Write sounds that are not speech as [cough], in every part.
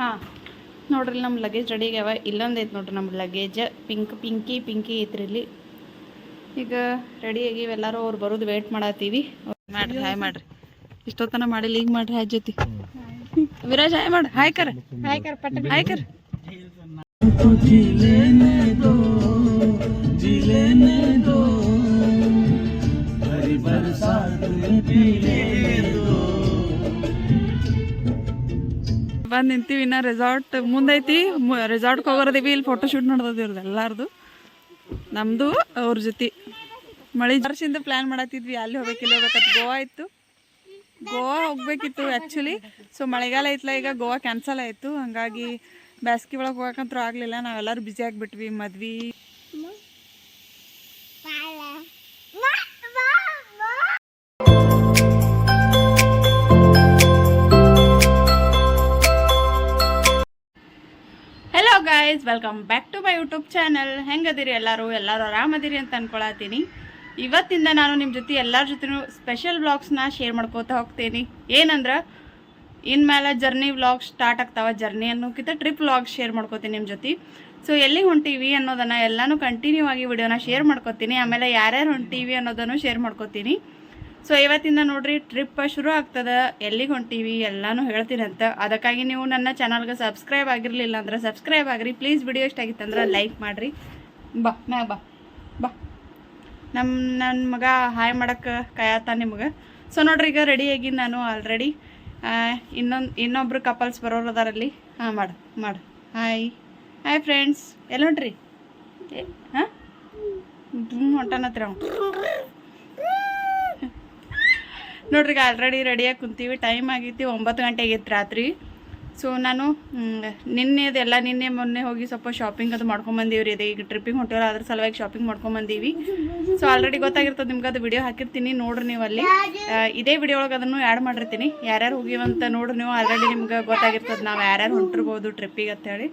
ಹಾಂ. ನೋಡ್ರಿ ನಮ್ಮ ಲಗೇಜ್ ರೆಡಿ ಆಗ್ಯಾವ. ಇಲ್ಲೊಂದು ಐತೆ ನೋಡ್ರಿ ನಮ್ಮ ಲಗೇಜ್ ಪಿಂಕ್ ಪಿಂಕಿ ಪಿಂಕಿ ಐತ್ರಿ ಇಲ್ಲಿ. ಈಗ ರೆಡಿ ಆಗಿ ಎಲ್ಲರೂ ಅವ್ರು ಬರೋದು ವೇಟ್ ಮಾಡತ್ತೀವಿ ಮಾಡ್ರಿ ಹಾಯ್ ಮಾಡ್ರಿ. ಇಷ್ಟೊತ್ತನ ಮಾಡಿಲ್ಲ ಈಗ ಮಾಡ್ರಿ ಹಾಯ್ ಜೊತೆ. ವಿರಾಜ್ ಹಾಯ್ ಮಾಡಿ ಹಾಯ್ ಕರ್. ಹಾಯ್ ಕರ್ ಪಟ್ಟ ಹಾಯ್ ಕರ್. ಬಂದು ನಿಂತೀವಿ, ಇನ್ನ ರೆಸಾರ್ಟ್ ಮುಂದೈತಿ. ರೆಸಾರ್ಟ್ಗೆ ಹೋಗೋರದೀವಿ, ಇಲ್ಲಿ ಫೋಟೋ ಶೂಟ್ ಇವ್ರದ್ದು ಎಲ್ಲಾರ್ದು. ನಮ್ಮದು ಅವ್ರ ಜೊತೆ. ಮಳೆ ವರ್ಷದಿಂದ ಪ್ಲ್ಯಾನ್ ಮಾಡತ್ತಿದ್ವಿ ಅಲ್ಲಿ ಹೋಗ್ಬೇಕು, ಇಲ್ಲಿ ಹೋಗ್ಬೇಕಂತ ಗೋವಾ ಇತ್ತು. ಗೋವಾ ಹೋಗ್ಬೇಕಿತ್ತು ಆ್ಯಕ್ಚುಲಿ ಸೊ ಮಳೆಗಾಲ ಐತ್ಲ, ಈಗ ಗೋವಾ ಕ್ಯಾನ್ಸಲ್ ಆಯಿತು. ಹಂಗಾಗಿ ಬ್ಯಾಸ್ಗೆ ಒಳಗೆ ಹೋಗಕ್ಕಂತೂ ಆಗಲಿಲ್ಲ. ನಾವೆಲ್ಲರೂ ಬ್ಯುಸಿ ಆಗಿಬಿಟ್ವಿ, ಮದ್ವಿ. Guys welcome back to my YouTube channel ಹೆಂಗದಿರಿ ಎಲ್ಲರೂ? ಎಲ್ಲರೂ ಆರಾಮದಿರಿ ಅಂತ ಅನ್ಕೊಳತ್ತೀನಿ. ಇವತ್ತಿಂದ ನಾನು ನಿಮ್ಮ ಜೊತೆ ಎಲ್ಲರ ಜೊತೆನೂ ಸ್ಪೆಷಲ್ ವ್ಲಾಗ್ಸ್ನ ಶೇರ್ ಮಾಡ್ಕೋತಾ ಹೋಗ್ತೀನಿ. ಏನಂದ್ರೆ ಇನ್ಮೇಲೆ ಜರ್ನಿ ವ್ಲಾಗ್ ಸ್ಟಾರ್ಟ್ ಆಗ್ತಾವ. ಜರ್ನಿ ಅನ್ನೋಕ್ಕಿಂತ ಟ್ರಿಪ್ ವ್ಲಾಗ್ ಶೇರ್ ಮಾಡ್ಕೋತೀನಿ ನಿಮ್ಮ ಜೊತೆ. ಸೊ ಎಲ್ಲಿ ಹೊಂಟೀವಿ ಅನ್ನೋದನ್ನು ಎಲ್ಲನೂ ಕಂಟಿನ್ಯೂ ಆಗಿ ವಿಡಿಯೋನ ಶೇರ್ ಮಾಡ್ಕೋತೀನಿ. ಆಮೇಲೆ ಯಾರ್ಯಾರು ಹೊಂಟೀವಿ ಅನ್ನೋದನ್ನು ಶೇರ್ ಮಾಡ್ಕೋತೀನಿ. ಸೊ ಇವತ್ತಿಂದ ನೋಡ್ರಿ ಟ್ರಿಪ್ ಶುರು ಆಗ್ತದ. ಎಲ್ಲಿಗೆ ಹೊಂಟೀವಿ, ಎಲ್ಲಾನು ಹೇಳ್ತೀನಿ ಅಂತ. ಅದಕ್ಕಾಗಿ ನೀವು ನನ್ನ ಚಾನಲ್ಗೆ ಸಬ್ಸ್ಕ್ರೈಬ್ ಆಗಿರಲಿಲ್ಲ ಅಂದ್ರೆ ಸಬ್ಸ್ಕ್ರೈಬ್ ಆಗಿರಿ. ಪ್ಲೀಸ್ ವಿಡಿಯೋ ಇಷ್ಟ ಆಗಿತ್ತಂದ್ರೆ ಲೈಕ್ ಮಾಡಿರಿ. ಬಾ ಮ್ಯಾ ಬಾ ಬಾ. ನಮ್ಮ ನನ್ನ ಮಗ ಹಾಯ್ ಮಾಡೋಕ್ಕೆ ಕಾಯತ್ತ ನಿಮ್ಗೆ. ಸೊ ನೋಡ್ರಿ, ಈಗ ರೆಡಿಯಾಗಿ ನಾನು ಆಲ್ರೆಡಿ ಇನ್ನೊಂದು, ಇನ್ನೊಬ್ರು ಕಪಲ್ಸ್ ಬರೋರು ಅದಾರಲ್ಲಿ ಹಾಂ, ಮಾಡು ಮಾಡು. ಹಾಯ್ ಹಾಯ್ ಫ್ರೆಂಡ್ಸ್ ಎಲ್ಲ ನೋಡ್ರಿ ಹಾಂ? ಹೊಂಟನತ್ರ ನೋಡ್ರಿ, ಈಗ ಆಲ್ರೆಡಿ ರೆಡಿಯಾಗಿ ಕುಂತೀವಿ. ಟೈಮ್ ಆಗೈತಿ ಒಂಬತ್ತು ಗಂಟೆ ಆಗೈತೆ ರಾತ್ರಿ. ಸೊ ನಾನು ನಿನ್ನೆದೆಲ್ಲ ನಿನ್ನೆ ಮೊನ್ನೆ ಹೋಗಿ ಸ್ವಲ್ಪ ಶಾಪಿಂಗ್ ಅದು ಮಾಡ್ಕೊಂಬಂದೀವಿ ರೀ ಈಗ ಟ್ರಿಪ್ಪಿಗೆ ಹೊಂಟಿವ್ರ ಅದ್ರ ಸಲುವಾಗಿ ಶಾಪಿಂಗ್ ಮಾಡ್ಕೊಂಬಂದೀವಿ ಸೊ ಆಲ್ರೆಡಿ ಗೊತ್ತಾಗಿರ್ತದೆ ನಿಮ್ಗೆ ಅದು ವಿಡಿಯೋ ಹಾಕಿರ್ತೀನಿ, ನೋಡ್ರಿ ನೀವು ಅಲ್ಲಿ ಇದೇ ವಿಡಿಯೋ ಒಳಗೆ ಅದನ್ನು ಆ್ಯಡ್ ಮಾಡಿರ್ತೀನಿ. ಯಾರ್ಯಾರು ಹೋಗಿವಂತ ನೋಡ್ರಿ ನೀವು ಆಲ್ರೆಡಿ ನಿಮ್ಗೆ ಗೊತ್ತಾಗಿರ್ತದೆ ನಾವು ಯಾರ್ಯಾರು ಹೊಂಟಿರ್ಬೋದು ಟ್ರಿಪ್ಪಿಗೆ ಅಂತೇಳಿ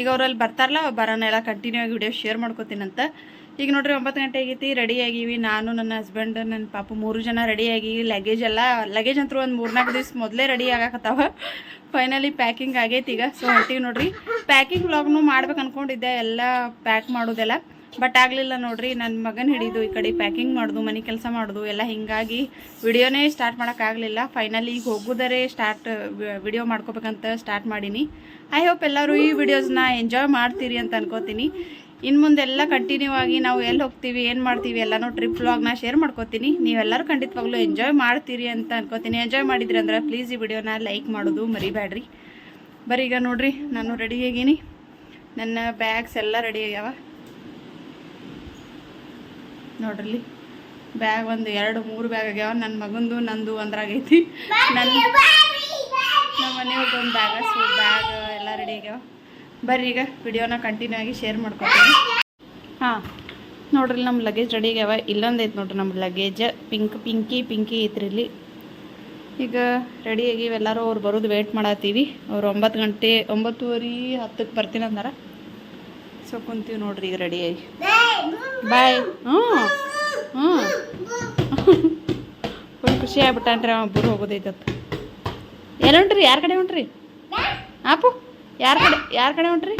ಈಗ ಅವರಲ್ಲಿ ಬರ್ತಾರಲ್ಲ ಬರೋಣ, ಎಲ್ಲ ಕಂಟಿನ್ಯೂ ಆಗಿ ವಿಡಿಯೋ ಶೇರ್ ಮಾಡ್ಕೋತೀನಂತ. ಈಗ ನೋಡ್ರಿ ಒಂಬತ್ತು ಗಂಟೆ ಆಗೈತಿ ರೆಡಿ ಆಗೀವಿ. ನಾನು, ನನ್ನ ಹಸ್ಬೆಂಡ್ ನನ್ನ ಪಾಪ ಮೂರು ಜನ ರೆಡಿ ಆಗಿ ಲಗೇಜ್ ಎಲ್ಲ ಲಗೇಜ್ ಅಂತೂ ಒಂದು ಮೂರ್ನಾಲ್ಕು ದಿವ್ಸ ಮೊದಲೇ ರೆಡಿ ಆಗಾಕತ್ತಾವ. ಫೈನಲಿ ಪ್ಯಾಕಿಂಗ್ ಆಗೈತಿ ಈಗ. ಸೊ ಹೊಂಟೀವಿ ನೋಡ್ರಿ. ಪ್ಯಾಕಿಂಗ್ ವ್ಲಾಗ್ನು ಮಾಡ್ಬೇಕು ಅನ್ಕೊಂಡಿದ್ದೆ. ಎಲ್ಲ ಪ್ಯಾಕ್ ಮಾಡೋದೆಲ್ಲ. ಬಟ್ ಆಗಲಿಲ್ಲ ನೋಡ್ರಿ. ನನ್ನ ಮಗನ ಹಿಡಿದು ಈ ಕಡೆ ಪ್ಯಾಕಿಂಗ್ ಮಾಡೋದು, ಮನೆ ಕೆಲಸ ಮಾಡೋದು, ಎಲ್ಲ ಹಿಂಗಾಗಿ ವಿಡಿಯೋನೇ ಸ್ಟಾರ್ಟ್ ಮಾಡೋಕ್ಕಾಗಲಿಲ್ಲ ಫೈನಲಿ ಈಗ ಹೋಗೋದರೆ ಸ್ಟಾರ್ಟ್ ವಿಡಿಯೋ ಮಾಡ್ಕೋಬೇಕಂತ ಸ್ಟಾರ್ಟ್ ಮಾಡೀನಿ. ಐ ಹೋಪ್ ಎಲ್ಲರೂ ಈ ವಿಡಿಯೋಸ್ನ ಎಂಜಾಯ್ ಮಾಡ್ತೀರಿ ಅಂತ ಅನ್ಕೋತೀನಿ. ಇನ್ನು ಮುಂದೆಲ್ಲ ಕಂಟಿನ್ಯೂ ಆಗಿ ನಾವು ಎಲ್ಲಿ ಹೋಗ್ತೀವಿ ಏನು ಮಾಡ್ತೀವಿ ಎಲ್ಲನೂ ಟ್ರಿಪ್ ವ್ಲಾಗ್ನ ಶೇರ್ ಮಾಡ್ಕೋತೀನಿ. ನೀವೆಲ್ಲರೂ ಖಂಡಿತವಾಗ್ಲೂ ಎಂಜಾಯ್ ಮಾಡ್ತೀರಿ ಅಂತ ಅನ್ಕೋತೀನಿ. ಎಂಜಾಯ್ ಮಾಡಿದ್ರಿ ಅಂದ್ರೆ ಪ್ಲೀಸ್ ಈ ವಿಡಿಯೋನ ಲೈಕ್ ಮಾಡೋದು ಮರಿಬೇಡ್ರಿ ಬರೀ ಈಗ ನೋಡ್ರಿ ನಾನು ರೆಡಿ ಆಗೀನಿ. ನನ್ನ ಬ್ಯಾಗ್ಸ್ ಎಲ್ಲ ರೆಡಿ ಆಗ್ಯಾವ. ನೋಡ್ರಿ ಬ್ಯಾಗ್ ಒಂದು ಎರಡು ಮೂರು ಬ್ಯಾಗ್ ಆಗ್ಯಾವ. ನನ್ನ ಮಗಂದು ನಂದು ಒಂದ್ರಾಗೈತಿ ನನ್ನ ನಮ್ಮ ಮನೆಯವ್ರದ್ದು ಒಂದು ಬ್ಯಾಗ ಸೊ ಬ್ಯಾಗ್ ಎಲ್ಲ ರೆಡಿ ಆಗ್ಯಾವ. ಬರ್ರಿ ಈಗ ವಿಡಿಯೋನ ಕಂಟಿನ್ಯೂ ಆಗಿ ಶೇರ್ ಮಾಡ್ಕೊತೀನಿ. ಹಾಂ ನೋಡ್ರಿ ನಮ್ಮ ಲಗೇಜ್ ರೆಡಿ ಆಗ್ಯಾವ. ಇಲ್ಲೊಂದು ಐತೆ ನೋಡ್ರಿ ನಮ್ಮ ಲಗೇಜ್ ಪಿಂಕ್ ಪಿಂಕಿ ಪಿಂಕಿ ಐತ್ರಿ ಇಲ್ಲಿ. ಈಗ ರೆಡಿ ಆಗಿ ಇವೆಲ್ಲರೂ ಅವ್ರು ಬರೋದು ವೇಟ್ ಮಾಡತ್ತೀವಿ ಅವ್ರು ಒಂಬತ್ತು ಗಂಟೆ, ಒಂಬತ್ತುವರೆ ಹತ್ತಕ್ಕೆ ಬರ್ತೀನಿ ಅಂದಾರ. ಸೊ ಕುಂತೀವಿ ನೋಡ್ರಿ ಈಗ ರೆಡಿ ಆಗಿ. ಬಾಯ್ ಹ್ಞೂ. ಹ್ಞೂ. ಫುಲ್ ಖುಷಿ ಆಗ್ಬಿಟ್ಟಾನ್ರಿ ಒಬ್ಬರು ಹೋಗೋದೈತತ್ತು ಏನು ಹೊಂಟ್ರಿ ಯಾರ ಕಡೆ ಹೊಂಟ್ರಿ ಆಪು. ಯಾರ ಕಡೆ ಯಾರ ಕಡೆ ಹೊಂಟ್ರಿ?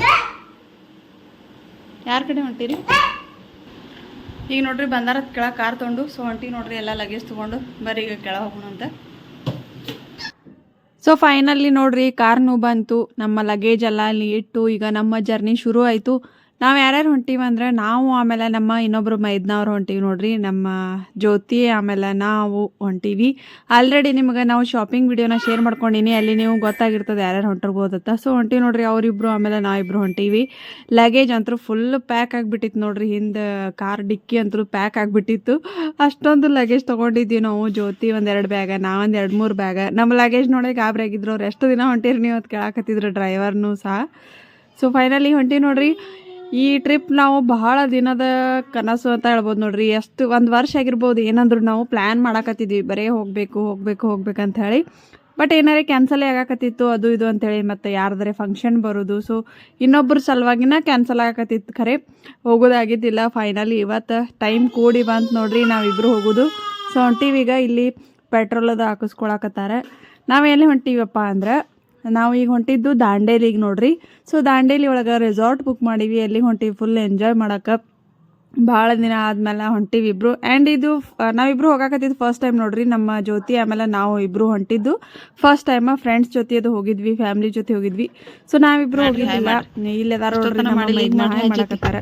ಯಾರ ಕಡೆ ಹೊಂಟಿರಿ? ಈಗ ನೋಡ್ರಿ ಬಂದಾರ ಕೆಳಗೆ ಕಾರ್ ತೊಗೊಂಡು ಸೊ ಹೊಂಟಿ ನೋಡ್ರಿ ಎಲ್ಲ ಲಗೇಜ್ ತೊಗೊಂಡು, ಬರೀ ಈಗ ಕೆಳ ಹೋಗೋಣ ಅಂತ. ಸೊ ಫೈನಲಿ ನೋಡ್ರಿ ಕಾರ್ನು ಬಂತು, ನಮ್ಮ ಲಗೇಜ್ ಎಲ್ಲ ಅಲ್ಲಿ ಇಟ್ಟು ಈಗ ನಮ್ಮ ಜರ್ನಿ ಶುರು ಆಯಿತು. ನಾವು ಯಾರ್ಯಾರು ಹೊಂಟೀವಿ ಅಂದ್ರೆ ನಾವು ಆಮೇಲೆ ನಮ್ಮ ಇನ್ನೊಬ್ರು ಮೈದ್ನವ್ರು ಹೊಂಟೀವಿ ನೋಡ್ರಿ, ನಮ್ಮ ಜ್ಯೋತಿ ಆಮೇಲೆ ನಾವು ಹೊಂಟೀವಿ. ಆಲ್ರೆಡಿ ನಿಮ್ಗೆ ನಾವು ಶಾಪಿಂಗ್ ವಿಡಿಯೋನ ಶೇರ್ ಮಾಡ್ಕೊಂಡಿನಿ, ಅಲ್ಲಿ ನೀವು ಗೊತ್ತಾಗಿರ್ತದೆ ಯಾರ್ಯಾರು ಹೊಂಟಿರ್ಬೋದತ್ತ ಸೊ ಹೊಂಟೀವಿ ನೋಡ್ರಿ ಅವರಿಬ್ರು ಆಮೇಲೆ ನಾವಿಬ್ರು ಹೊಂಟೀವಿ. ಲಗೇಜ್ ಅಂತೂ ಫುಲ್ ಪ್ಯಾಕ್ ಆಗಿಬಿಟ್ಟಿತ್ತು ನೋಡ್ರಿ, ಹಿಂದೆ ಕಾರ್ ಡಿಕ್ಕಿ ಅಂತೂ ಪ್ಯಾಕ್ ಆಗಿಬಿಟ್ಟಿತ್ತು. ಅಷ್ಟೊಂದು ಲಗೇಜ್ ತೊಗೊಂಡಿದ್ದೀವಿ ನಾವು, ಜ್ಯೋತಿ ಒಂದೆರಡು ಬ್ಯಾಗ ನಾವೊಂದು ಎರಡು ಮೂರು ಬ್ಯಾಗ ನಮ್ಮ ಲಗೇಜ್ ನೋಡಿ ಗಾಬರಿ ಆಗಿದ್ರು ಅವ್ರು ಎಷ್ಟು ದಿನ ಹೊಂಟಿರಿ ನೀವು ಅದು ಕೇಳಾಕತ್ತಿದ್ರು ಡ್ರೈವರ್ನು ಸಹ. ಸೊ ಫೈನಲಿ ಹೊಂಟಿ ನೋಡ್ರಿ ಈ ಟ್ರಿಪ್ ನಾವು ಬಹಳ ದಿನದ ಕನಸು ಅಂತ ಹೇಳ್ಬೋದು ನೋಡ್ರಿ. ಎಷ್ಟು ಒಂದು ವರ್ಷ ಆಗಿರ್ಬೋದು ಏನಂದ್ರು ನಾವು ಪ್ಲ್ಯಾನ್ ಮಾಡಾಕತ್ತಿದ್ವಿ. ಬರೀ ಹೋಗಬೇಕು ಹೋಗಬೇಕು ಹೋಗ್ಬೇಕಂತ ಹೇಳಿ. ಬಟ್ ಏನಾರೇ ಕ್ಯಾನ್ಸಲೇ ಆಗಾಕತ್ತಿತ್ತು, ಅದು ಇದು ಅಂತೇಳಿ ಮತ್ತು ಯಾರ್ದಾರೆ ಫಂಕ್ಷನ್ ಬರೋದು. ಸೊ ಇನ್ನೊಬ್ಬರ ಸಲುವಾಗಿನ ಕ್ಯಾನ್ಸಲ್ ಆಗಾಕತ್ತಿತ್ತು ಖರೆ. ಹೋಗೋದಾಗಿದ್ದಿಲ್ಲ. ಫೈನಲಿ ಇವತ್ತು ಟೈಮ್ ಕೂಡಿ ಬಂತು ನೋಡ್ರಿ. ನಾವಿಬ್ಬರು ಹೋಗೋದು. ಸೊ ಹೊಂಟೀವಿ ಈಗ ಇಲ್ಲಿ ಪೆಟ್ರೋಲ್ ಅದು ಹಾಕಿಸ್ಕೊಳಕತ್ತಾರೆ. ನಾವು ಎಲ್ಲಿ ಹೊಂಟೀವಪ್ಪ ಅಂದ್ರೆ ನಾವು ಈಗ ಹೊಂಟಿದ್ದು ದಾಂಡೇಲಿಗೆ ನೋಡ್ರಿ. ಸೊ ದಾಂಡೇಲಿ ಒಳಗೆ ರೆಸಾರ್ಟ್ ಬುಕ್ ಮಾಡೀವಿ. ಅಲ್ಲಿ ಹೊಂಟಿವಿ ಫುಲ್ ಎಂಜಾಯ್ ಮಾಡಕ್ಕೆ ಭಾಳ ದಿನ ಆದ್ಮೇಲೆ ಹೊಂಟಿವಿ ಇಬ್ರು. ಆ್ಯಂಡ್ ಇದು ನಾವಿಬ್ರು ಹೋಗಾಕತ್ತಿದ್ದು ಫಸ್ಟ್ ಟೈಮ್ ನೋಡ್ರಿ. ನಮ್ಮ ಜ್ಯೋತಿ ಆಮೇಲೆ ನಾವು ಇಬ್ರು ಹೊಂಟಿದ್ದು. ಫಸ್ಟ್ ಟೈಮ್ ಫ್ರೆಂಡ್ಸ್ ಜೊತೆ ಅದು ಹೋಗಿದ್ವಿ ಫ್ಯಾಮಿಲಿ ಜೊತೆ ಹೋಗಿದ್ವಿ. ಸೊ ನಾವಿಬ್ರು ಹೋಗಿದ್ದಿಲ್ಲ ಇಲ್ಲದಾರ ಮಾಡಕತ್ತಾರ.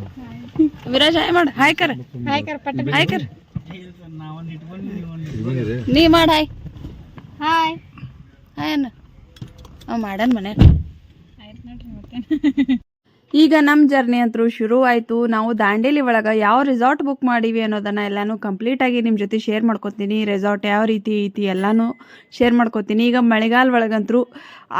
ವಿರಾಜ್ ಹಾಯ್ ಮಾಡು. ಹಾಯ್ ಕರ್. ಹಾಯ್ ಕರ್ ಪಟ್ಟ ಹಾಯ್ ಕರ್. ನೀ ಮಾಡ ಹಾಯ್. ಹಾಯ್. ಹಾಯ್ ಅನ್ನ. ಮಾಡನ್ ಮನೆ. ಈಗ ನಮ್ಮ ಜರ್ನಿ ಅಂತೂ ಶುರು ಆಯಿತು. ನಾವು ದಾಂಡೇಲಿ ಒಳಗೆ ಯಾವ ರೆಸಾರ್ಟ್ ಬುಕ್ ಮಾಡೀವಿ ಅನ್ನೋದನ್ನು ಎಲ್ಲನೂ ಕಂಪ್ಲೀಟಾಗಿ ನಿಮ್ಮ ಜೊತೆ ಶೇರ್ ಮಾಡ್ಕೊತೀನಿ. ರೆಸಾರ್ಟ್ ಯಾವ ರೀತಿ ಐತಿ ಎಲ್ಲನೂ ಶೇರ್ ಮಾಡ್ಕೊತೀನಿ. ಈಗ ಮಳೆಗಾಲ ಒಳಗಂತೂ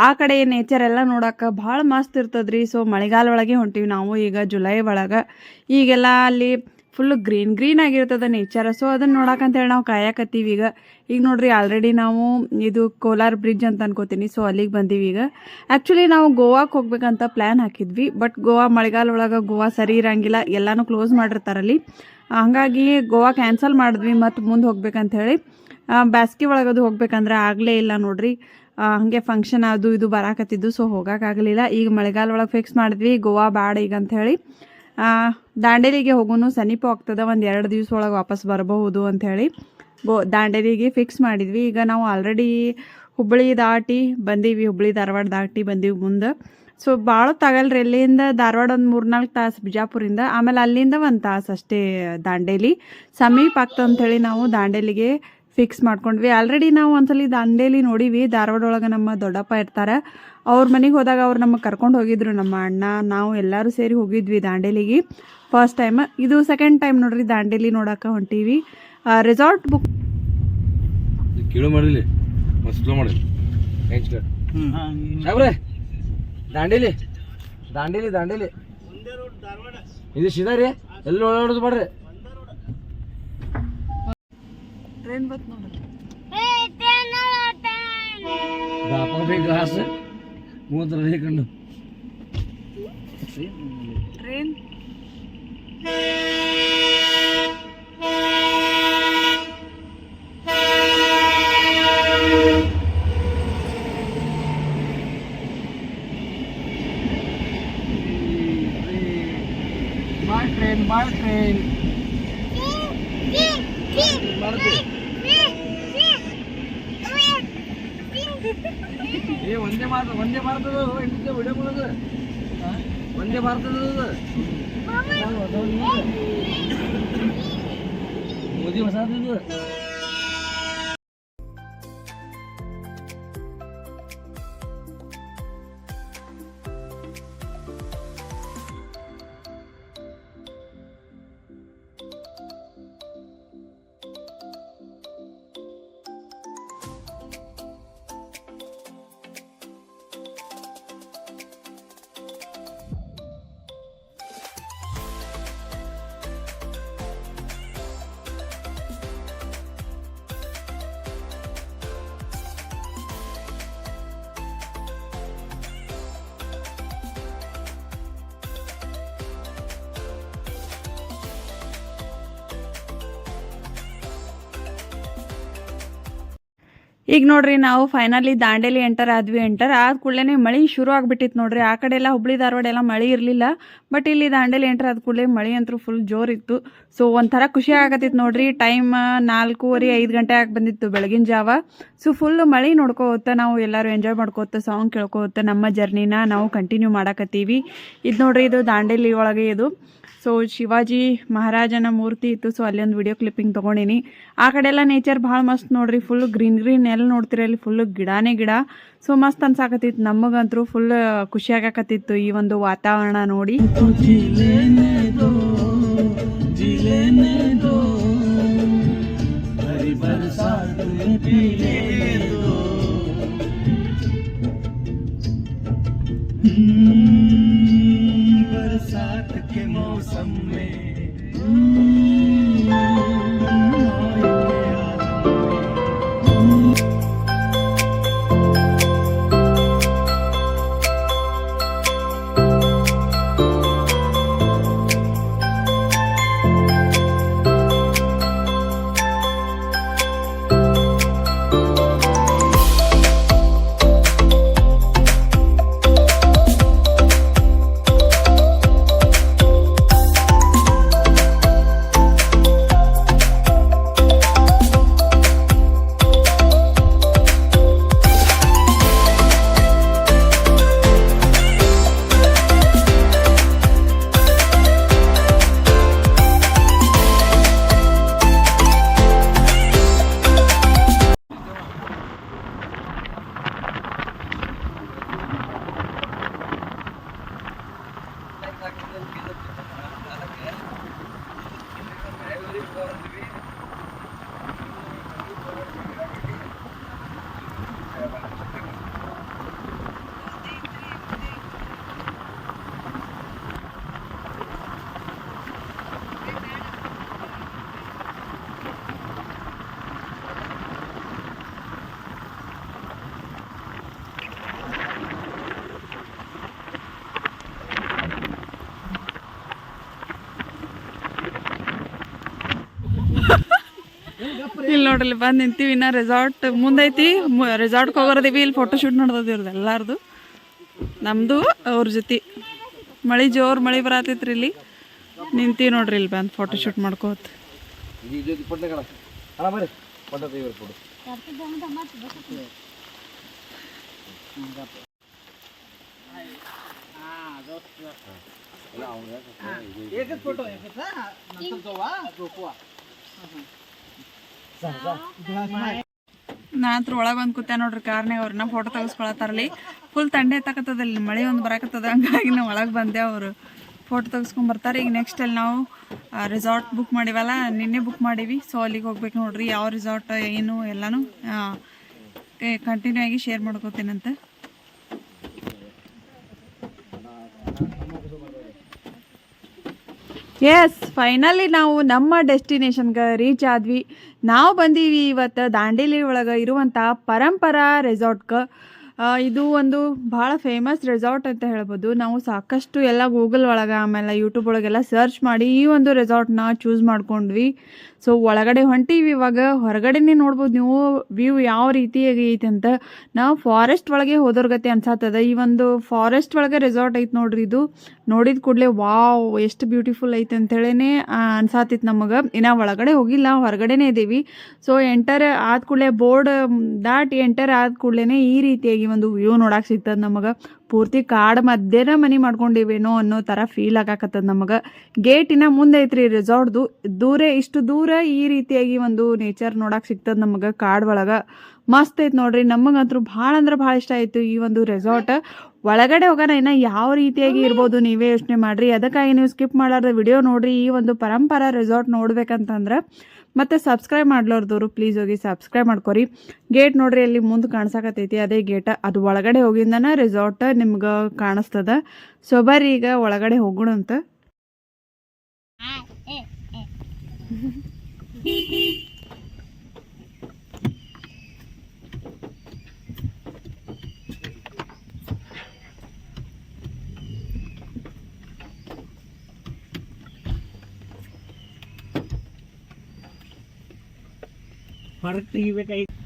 ಆ ಕಡೆ ನೇಚರ್ ಎಲ್ಲ ನೋಡೋಕೆ ಭಾಳ ಮಸ್ತ್ ಇರ್ತದ್ರಿ. ಸೊ ಮಳೆಗಾಲ ಒಳಗೆ ಹೊಂಟೀವಿ ನಾವು ಈಗ ಜುಲೈ ಒಳಗೆ. ಈಗೆಲ್ಲ ಅಲ್ಲಿ ಫುಲ್ ಗ್ರೀನ್ ಗ್ರೀನ್ ಆಗಿರ್ತದೆ ನೇಚರ್ ಸೊ ಅದನ್ನ ಹೇಳಿ ನಾವು ಕಾಯಕತ್ತೀವಿ ಈಗ. ಈಗ ನೋಡ್ರಿ ಆಲ್ರೆಡಿ ನಾವು ಇದು ಕೋಲಾರ್ ಬ್ರಿಡ್ಜ್ ಅಂತ ಅನ್ಕೋತೀನಿ. ಸೊ ಅಲ್ಲಿಗೆ ಬಂದೀವಿ ಈಗ. ಆ್ಯಕ್ಚುಲಿ ನಾವು ಗೋವಾಕ್ಕೆ ಹೋಗ್ಬೇಕಂತ ಪ್ಲ್ಯಾನ್ ಹಾಕಿದ್ವಿ. ಬಟ್ ಗೋವಾ ಮಳೆಗಾಲ ಒಳಗೆ ಗೋವಾ ಸರಿ ಇರಂಗಿಲ್ಲ. ಎಲ್ಲನೂ ಕ್ಲೋಸ್ ಮಾಡಿರ್ತಾರಲ್ಲಿ ಹಾಗಾಗಿ ಗೋವಾ ಕ್ಯಾನ್ಸಲ್ ಮಾಡಿದ್ವಿ ಮತ್ತು ಮುಂದೆ ಹೋಗ್ಬೇಕಂತ ಹೇಳಿ ಬ್ಯಾಸ್ಗೆ ಒಳಗದು ಹೋಗ್ಬೇಕಂದ್ರೆ ಆಗಲೇ ಇಲ್ಲ ನೋಡ್ರಿ. ಹಾಗೆ ಫಂಕ್ಷನ್ ಅದು ಇದು ಬರಾಕತ್ತಿದ್ದು. ಸೊ ಹೋಗೋಕ್ಕಾಗಲಿಲ್ಲ ಈಗ ಮಳೆಗಾಲ ಒಳಗೆ ಫಿಕ್ಸ್ ಮಾಡಿದ್ವಿ. ಗೋವಾ ಬ್ಯಾಡ ಈಗ ಅಂತ ಹೇಳಿ ದಾಂಡೇಲಿಗೆ ಹೋಗೋನು ಸಮೀಪ ಆಗ್ತದೆ, ಒಂದು ಎರಡು ದಿವ್ಸ ಒಳಗೆ ವಾಪಸ್ ಬರಬಹುದು ಅಂಥೇಳಿ ಬೋ ದಾಂಡೇಲಿಗೆ ಫಿಕ್ಸ್ ಮಾಡಿದ್ವಿ. ಈಗ ನಾವು ಆಲ್ರೆಡಿ ಹುಬ್ಬಳ್ಳಿ ದಾಟಿ ಬಂದೀವಿ, ಹುಬ್ಬಳ್ಳಿ ಧಾರವಾಡ ದಾಟಿ ಬಂದೀವಿ ಮುಂದೆ. ಸೊ ಭಾಳ ತಗಲ್ರಿ ಇಲ್ಲಿಂದ ಧಾರವಾಡ ಒಂದು ಮೂರ್ನಾಲ್ಕು ತಾಸು ಬಿಜಾಪುರಿಂದ, ಆಮೇಲೆ ಅಲ್ಲಿಂದ ಒಂದು ತಾಸು ಅಷ್ಟೇ ದಾಂಡೇಲಿ. ಸಮೀಪ ಆಗ್ತದಂಥೇಳಿ ನಾವು ದಾಂಡೇಲಿಗೆ ಫಿಕ್ಸ್ ಮಾಡ್ಕೊಂಡ್ವಿ. ಆಲ್ರೆಡಿ ನಾವು ಒಂದ್ಸಲಿ ದಾಂಡೇಲಿ ನೋಡೀವಿ. ಧಾರವಾಡ ಒಳಗೆ ನಮ್ಮ ದೊಡ್ಡಪ್ಪ ಇರ್ತಾರೆ. ಅವ್ರ ಮನೆಗೆ ಹೋದಾಗ ಅವ್ರು ನಮಗೆ ಕರ್ಕೊಂಡು ಹೋಗಿದ್ರು. ನಮ್ಮ ಅಣ್ಣ ನಾವು ಎಲ್ಲರೂ ಸೇರಿ ಹೋಗಿದ್ವಿ ದಾಂಡೇಲಿಗೆ. ಫಸ್ಟ್ ಟೈಮ್ ಇದು ಸೆಕೆಂಡ್ ಟೈಮ್ ನೋಡ್ರಿ ದಾಂಡೇಲಿ ನೋಡಕ್ಕೆ ಹೊಂಟೀವಿ. Resort book Dandeli Dandeli. Dandeli ಇದು ಸೀದಾ ರೀ ಎಲ್ಲಿ ಓಡಾಡೋದು ಮಾಡ್ರಿ? ಟ್ರೈನ್ ಬತ್ ನೋಡ್ರಿ ದಾಪ ಗ್ಲಾಸ್ ಮೂವತ್ತರ ಕಂಡು train bye train bye train ಏ ಒಂದೇ ಭಾರತ ಒಂದೇ ಭಾರತದ ವಿಡಿಯೋ ಮಾಡೋದು ಒಂದೇ ಭಾರತದ ಮೋದಿ ಹೊಸದು ಈಗ ನೋಡ್ರಿ ನಾವು ಫೈನಲಿ ದಾಂಡೇಲಿ ಎಂಟರ್ ಆದ್ವಿ ಎಂಟರ್ ಆದ ಕೂಡಲೇ ಮಳೆ ಶುರು ಆಗ್ಬಿಟ್ಟಿತ್ತು ನೋಡ್ರಿ. ಆ ಕಡೆ ಎಲ್ಲ ಹುಬ್ಳಿ, ಧಾರವಾಡ ಎಲ್ಲ ಮಳೆ ಇರಲಿಲ್ಲ. ಬಟ್ ಇಲ್ಲಿ ದಾಂಡೇಲಿ ಎಂಟರ್ ಆದ ಕೂಡಲೇ ಮಳೆ ಅಂತೂ ಫುಲ್ ಜೋರಿತ್ತು ಸೊ ಒಂಥರ ಖುಷಿ ಆಗತ್ತಿತ್ತು ನೋಡ್ರಿ. ಟೈಮ್ ನಾಲ್ಕೂವರೆ, ಐದು ಗಂಟೆ ಆಗಿ ಬಂದಿತ್ತು ಬೆಳಗಿನ ಜಾವ. ಸೊ ಫುಲ್ ಮಳೆ ನೋಡ್ಕೋತ ನಾವು ಎಲ್ಲರೂ ಎಂಜಾಯ್ ಮಾಡ್ಕೋತ ಸಾಂಗ್ ಕೇಳ್ಕೋತ ನಮ್ಮ ಜರ್ನಿನ ನಾವು ಕಂಟಿನ್ಯೂ ಮಾಡಕತ್ತೀವಿ. ಇದು ನೋಡ್ರಿ, ಇದು ದಾಂಡೇಲಿ ಒಳಗೆ ಇದು. ಸೊ ಶಿವಾಜಿ ಮಹಾರಾಜನ ಮೂರ್ತಿ ಇತ್ತು. ಸೊ ಅಲ್ಲಿ ಒಂದು ವಿಡಿಯೋ ಕ್ಲಿಪ್ಪಿಂಗ್ ತೊಗೊಂಡಿನಿ. ಆ ಕಡೆ ಎಲ್ಲ ನೇಚರ್ ಭಾಳ ಮಸ್ತ್ ನೋಡ್ರಿ. ಫುಲ್ ಗ್ರೀನ್ ಗ್ರೀನ್ ಎಲ್ಲ ನೋಡ್ತೀರಿ ಅಲ್ಲಿ ಫುಲ್ ಗಿಡಾನೇ ಗಿಡ. ಸೊ ಮಸ್ತ್ ಅನ್ಸಾಕತ್ತಿತ್ತು. ನಮಗಂತೂ ಫುಲ್ ಖುಷಿಯಾಗಕತ್ತಿತ್ತು ಈ ಒಂದು ವಾತಾವರಣ ನೋಡಿ. ನೋಡ್ರಿ ಬಂದು ನಿಂತೀವಿ, ಇನ್ನ ರೆಸಾರ್ಟ್ ಮುಂದೈತಿ. ರೆಸಾರ್ಟ್ಗೆ ಹೋಗೋರದಿವಿ, ಇಲ್ಲಿ ಫೋಟೋ ಶೂಟ್ ಇವ್ರದ್ದು ಎಲ್ಲಾರ್ದು. ನಮ್ಮದು ಅವ್ರ ಜೊತೆ. ಮಳೆ ಜೋರು ಮಳೆ ಬರತೈತ್ರಿ ಇಲ್ಲಿ. ನಿಂತೀವಿ ನೋಡ್ರಿ ಇಲ್ಲಿ ಬಂದು ಫೋಟೋ ಶೂಟ್ ಮಾಡ್ಕೋತ. ಈ ನಾ ಹತ್ರ ಒಳಗೆ ಬಂದು ಕೂತೆ ನೋಡ್ರಿ ಕಾರ್ನಾಗ ಅವ್ರನ್ನ ಫೋಟೋ ತೆಗೆಸ್ಕೊಳತ್ತಾರಲ್ಲಿ ಫುಲ್ ತಂಡೆ ತಕತ್ತದ ಇಲ್ಲಿ ಮಳೆ ಒಂದು ಬರಕತ್ತದ, ಹಂಗಾಗಿ ನಾವು ಒಳಗೆ ಬಂದೆ ಅವರು. ಫೋಟೋ ತೆಗೆಸ್ಕೊಂಡ್ ಬರ್ತಾರೆ. ಈಗ ನೆಕ್ಸ್ಟ್ ಅಲ್ಲಿ ನಾವು ರೆಸಾರ್ಟ್ ಬುಕ್ ಮಾಡಿವಲ್ಲ, ನಿನ್ನೆ ಬುಕ್ ಮಾಡೀವಿ. ಸೊ ಅಲ್ಲಿಗೆ ಹೋಗ್ಬೇಕು ನೋಡ್ರಿ, ಯಾವ ರೆಸಾರ್ಟ್ ಏನು ಎಲ್ಲನೂ ಕಂಟಿನ್ಯೂ ಆಗಿ ಶೇರ್ ಮಾಡ್ಕೋತೀನಂತ. ಎಸ್ ಫೈನಲಿ ನಾವು ನಮ್ಮ ಡೆಸ್ಟಿನೇಷನ್ಗೆ ರೀಚ್ ಆದ್ವಿ. ನಾವು ಬಂದೀವಿ ಇವತ್ತು ದಾಂಡೇಲಿ ಒಳಗೆ ಇರುವಂಥ ಪರಂಪರಾ ರೆಸಾರ್ಟ್ಗೆ ಇದು ಒಂದು ಭಾಳ ಫೇಮಸ್ ರೆಸಾರ್ಟ್ ಅಂತ ಹೇಳ್ಬೋದು. ನಾವು ಸಾಕಷ್ಟು ಎಲ್ಲ ಗೂಗಲ್ ಒಳಗೆ ಆಮೇಲೆ ಯೂಟ್ಯೂಬ್ ಒಳಗೆಲ್ಲ ಸರ್ಚ್ ಮಾಡಿ ಈ ಒಂದು ರೆಸಾರ್ಟ್ನ ಚೂಸ್ ಮಾಡ್ಕೊಂಡ್ವಿ. ಸೊ ಒಳಗಡೆ ಹೊಂಟೀವಿ ಇವಾಗ. ಹೊರಗಡೆನೇ ನೋಡ್ಬೋದು ನೀವು. ವ್ಯೂ ಯಾವ ರೀತಿಯಾಗಿ ಐತೆ ಅಂತ. ನಾವು ಫಾರೆಸ್ಟ್ ಒಳಗೆ ಹೋದೋರ್ಗತೆ ಅನ್ಸಾತದ. ಈ ಒಂದು ಫಾರೆಸ್ಟ್ ಒಳಗೆ ರೆಸಾರ್ಟ್ ಐತೆ ನೋಡ್ರಿ ಇದು. ನೋಡಿದ ಕೂಡಲೇ, ವಾವ್, ಎಷ್ಟು ಬ್ಯೂಟಿಫುಲ್ ಐತೆ ಅಂತೇಳೇ ಅನ್ಸಾತಿತ್ತು ನಮಗೆ. ಇನ್ನು ಒಳಗಡೆ ಹೋಗಿಲ್ಲ. ಹೊರಗಡೆನೇ ಇದ್ದೀವಿ ಸೊ ಎಂಟರ್ ಆದ ಕೂಡಲೇ ಬೋರ್ಡ್ ದಾಟಿ ಎಂಟರ್ ಆದ ಕೂಡಲೇ ಈ ರೀತಿಯಾಗಿ ಒಂದು ವ್ಯೂ ನೋಡಕ್ಕೆ ಸಿಗ್ತದೆ ನಮಗೆ. ಪೂರ್ತಿ ಕಾಡು ಮಧ್ಯನ ಮನೆ ಮಾಡ್ಕೊಂಡಿವೇನೋ ಅನ್ನೋ ಥರ ಫೀಲ್ ಆಗಾಕತ್ತದ ನಮಗೆ. ಗೇಟಿನ ಮುಂದೆ ಐತ್ರಿ ರೆಸಾರ್ಟ್ದು ದೂರ, ಇಷ್ಟು ದೂರ ಈ ರೀತಿಯಾಗಿ ಒಂದು ನೇಚರ್ ನೋಡಕ್ಕೆ ಸಿಗ್ತದೆ ನಮಗೆ ಕಾಡು ಒಳಗೆ. ಮಸ್ತ್ ಐತೆ ನೋಡ್ರಿ. ನಮಗಂತೂ ಭಾಳ ಅಂದ್ರೆ ಭಾಳ ಇಷ್ಟ ಆಯಿತು ಈ ಒಂದು ರೆಸಾರ್ಟ್ ಒಳಗಡೆ ಹೋಗೋಣ, ಇನ್ನ ಯಾವ ರೀತಿಯಾಗಿ ಇರ್ಬೋದು ನೀವೇ ಯೋಚನೆ ಮಾಡಿರಿ. ಅದಕ್ಕಾಗಿ ನೀವು ಸ್ಕಿಪ್ ಮಾಡಾರ್ದ ವಿಡಿಯೋ ನೋಡ್ರಿ. ಈ ಒಂದು ಪರಂಪರಾ ರೆಸಾರ್ಟ್ ನೋಡ್ಬೇಕಂತಂದ್ರೆ ಮತ್ತು ಸಬ್ಸ್ಕ್ರೈಬ್ ಮಾಡ್ಲಾರ್ದವ್ರು ಪ್ಲೀಸ್ ಹೋಗಿ ಸಬ್ಸ್ಕ್ರೈಬ್ ಮಾಡ್ಕೊರಿ. ಗೇಟ್ ನೋಡ್ರಿ ಅಲ್ಲಿ ಮುಂದೆ ಕಾಣಿಸಕತ್ತೈತಿ ಅದೇ ಗೇಟ್. ಅದು ಒಳಗಡೆ ಹೋಗಿಂದನ ರೆಸಾರ್ಟ್ ನಿಮ್ಗೆ ಕಾಣಿಸ್ತದ. ಸೊ ಬರ್ರಿ ಈಗ ಒಳಗಡೆ ಹೋಗೋಣ [laughs] मरती बेटा ఎప్పుడు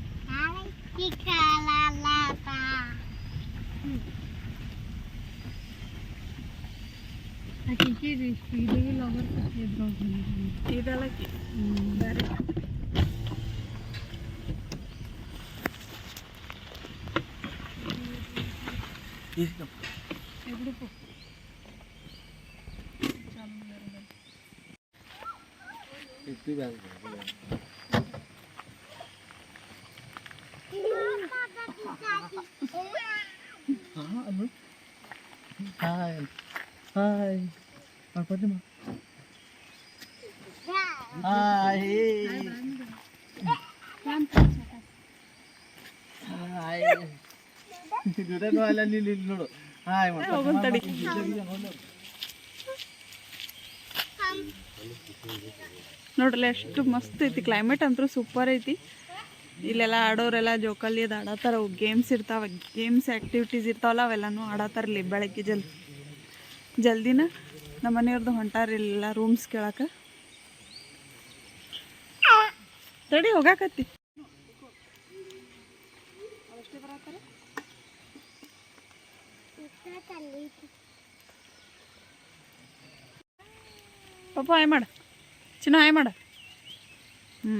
ఇప్పుడు ಬೇರೆ ಹಾಯ್ ಹಾಯ್ ಪಟ್ಟಿ ಮಾ ಹಾಯ್ ಹಾಯ್ ದುಡ್ಡನ್ನು ಅಲ್ಲ ನೀನು ಇಲ್ಲಿ ನೋಡು ಹಾಯ್ ಹೋಗೋಣ ತಡಿ ನೋಡ್ರಲ್ಲ ಎಷ್ಟು ಮಸ್ತ್ ಐತಿ ಕ್ಲೈಮೇಟ್ ಅಂತೂ ಸೂಪರ್ ಐತಿ ಇಲ್ಲೆಲ್ಲ ಆಡೋರೆಲ್ಲ ಜೋಕಾಲಿ ಅದು ಆಡತ್ತಾರ ಗೇಮ್ಸ್ ಇರ್ತಾವ ಗೇಮ್ಸ್ ಆ್ಯಕ್ಟಿವಿಟೀಸ್ ಇರ್ತಾವಲ್ಲ, ಅವೆಲ್ಲನೂ ಆಡತ್ತಾರಲ್ಲಿ ಬೆಳಗ್ಗೆ ಜಲ್ ಜಲ್ದಿನ ನಮ್ಮ ಮನೆಯವ್ರದ್ದು ಹೊಂಟಾರ ಇಲ್ಲೆಲ್ಲ ರೂಮ್ಸ್ ಕೇಳಕ್ಕೆ ತಡಿ ಹೋಗಾಕತ್ತಿ. ಪಪ್ಪ ಹಾಯ್ ಮಾಡ. ಚಿನ್ನ ಹಾಯ್ ಮಾಡ. ಹ್ಞೂ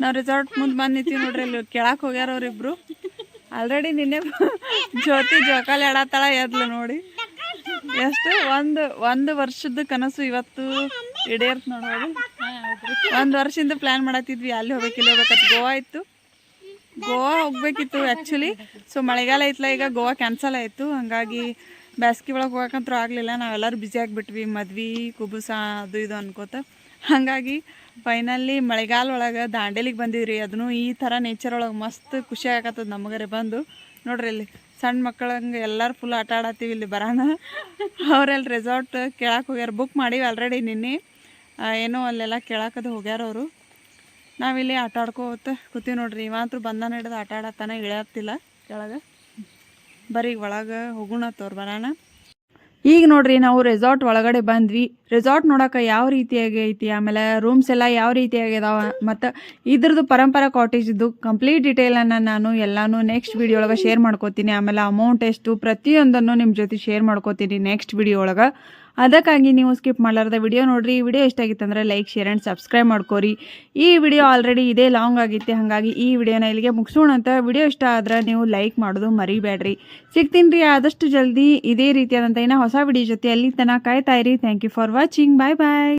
ನಾವು ರೆಸಾರ್ಟ್ ಮುಂದೆ ಬಂದು ನಿಂತೀವಿ ನೋಡ್ರಿ ಅಲ್ಲಿ ಕೆಳಕ್ಕೆ ಹೋಗ್ಯಾರ ಅವ್ರಿಬ್ರು ಆಲ್ರೆಡಿ ನಿನ್ನೆ ಜ್ಯೋತಿ ಜೋಕಾಲಿ ಆಡತ್ತಾಳ ಎದ್ಲು ನೋಡಿ. ಎಷ್ಟು? ಒಂದು ಒಂದು ವರ್ಷದ ಕನಸು ಇವತ್ತು ಈಡೇರ್ತ್ ನೋಡೋದು ಒಂದು ವರ್ಷದಿಂದ ಪ್ಲ್ಯಾನ್ ಮಾಡತ್ತಿದ್ವಿ ಅಲ್ಲಿ ಹೋಗ್ಬೇಕು, ಇಲ್ಲಿ ಹೋಗ್ಬೇಕಂತ ಗೋವಾ ಇತ್ತು. ಗೋವಾ ಹೋಗ್ಬೇಕಿತ್ತು ಆ್ಯಕ್ಚುಲಿ ಸೊ ಮಳೆಗಾಲ ಐತ್ಲ ಈಗ ಗೋವಾ ಕ್ಯಾನ್ಸಲ್ ಆಯಿತು. ಹಂಗಾಗಿ ಬ್ಯಾಸ್ಗೆ ಒಳಗೆ ಹೋಗಕ್ಕಂತೂ ಆಗಲಿಲ್ಲ. ನಾವೆಲ್ಲರೂ ಬ್ಯುಸಿ ಆಗಿಬಿಟ್ವಿ. ಮದ್ವೆ, ಕುಬುಸ, ಅದು ಇದು ಅನ್ಕೋತ. ಹಾಗಾಗಿ ಫೈನಲ್ಲಿ ಮಳೆಗಾಲ ಒಳಗೆ ದಾಂಡೇಲಿಗೆ ಬಂದಿವ್ರಿ. ಅದನ್ನು ಈ ಥರ ನೇಚರ್ ಒಳಗೆ ಮಸ್ತ್ ಖುಷಿ ಆಗತ್ತದ ನಮಗರೆ ಬಂದು. ನೋಡ್ರಿ ಇಲ್ಲಿ ಸಣ್ಣ ಮಕ್ಕಳಂಗೆ ಎಲ್ಲರೂ ಫುಲ್ ಆಟ ಆಡತ್ತೀವಿ ಇಲ್ಲಿ ಬರೋಣ ಅವರೆಲ್ಲ ರೆಸಾರ್ಟ್ ಕೇಳಕ್ಕೆ ಹೋಗ್ಯಾರ. ಬುಕ್ ಮಾಡೀವಿ ಆಲ್ರೆಡಿ ನಿನ್ನೆ. ಏನೋ ಅಲ್ಲೆಲ್ಲ ಕೇಳಕ್ಕದು ಹೋಗ್ಯಾರ ಅವರು. ನಾವಿಲ್ಲಿ ಆಟ ಆಡ್ಕೋತ ಕೂತೀವಿ ನೋಡ್ರಿ. ಇವಂತೂ ಬಂದಾನ ಹಿಡಿದು ಆಟ ಆಡತ್ತಾನ ಇಳಿಯತ್ತಿಲ್ಲ ಕೆಳಗೆ. ಬರೀ ಒಳಗೆ ಹೋಗೋಣ ತೋರ್ ಬರೋಣ ಈಗ ನೋಡ್ರಿ ನಾವು ರೆಸಾರ್ಟ್ ಒಳಗಡೆ ಬಂದ್ವಿ. ರೆಸಾರ್ಟ್ ನೋಡೋಕೆ ಯಾವ ರೀತಿಯಾಗಿ ಐತಿ ಆಮೇಲೆ ರೂಮ್ಸ್ ಎಲ್ಲ ಯಾವ ರೀತಿಯಾಗಿ ಇದಾವ ಮತ್ತು ಇದ್ರದ್ದು ಪರಂಪರಾ ಕಾಟೇಜ್ದು ಕಂಪ್ಲೀಟ್ ಡೀಟೇಲನ್ನು ನಾನು ಎಲ್ಲಾನು ನೆಕ್ಸ್ಟ್ ವಿಡಿಯೋ ಒಳಗೆ ಶೇರ್ ಮಾಡ್ಕೋತೀನಿ. ಆಮೇಲೆ ಅಮೌಂಟ್ ಎಷ್ಟು ಪ್ರತಿಯೊಂದನ್ನು ನಿಮ್ಮ ಜೊತೆ ಶೇರ್ ಮಾಡ್ಕೋತೀನಿ ನೆಕ್ಸ್ಟ್ ವಿಡಿಯೋ ಒಳಗೆ. ಅದಕ್ಕಾಗಿ ನೀವು ಸ್ಕಿಪ್ ಮಾಡಲಾರ್ದ ವಿಡಿಯೋ ನೋಡ್ರಿ. ಈ ವಿಡಿಯೋ ಇಷ್ಟ ಆಗಿತ್ತು ಅಂದರೆ ಲೈಕ್, ಶೇರ್ ಆ್ಯಂಡ್ ಸಬ್ಸ್ಕ್ರೈಬ್ ಮಾಡ್ಕೋರಿ. ಈ ವಿಡಿಯೋ ಆಲ್ರೆಡಿ ಇದೇ ಲಾಂಗ್ ಆಗಿತ್ತು. ಹಾಗಾಗಿ ಈ ವಿಡಿಯೋನ ಇಲ್ಲಿಗೆ ಮುಗಿಸೋಣ ಅಂತ ವಿಡಿಯೋ ಇಷ್ಟ ಆದ್ರೆ ನೀವು ಲೈಕ್ ಮಾಡೋದು ಮರಿಬೇಡ್ರಿ. ಸಿಗ್ತೀನಿ ರೀ ಆದಷ್ಟು ಜಲ್ದಿ. ಇದೇ ರೀತಿಯಾದಂಥ ಏನೋ ಹೊಸ ವಿಡಿಯೋ ಜೊತೆ ಅಲ್ಲಿ ತನಕ ಕಾಯ್ತಾ ಇರಿ. Thank you for watching bye bye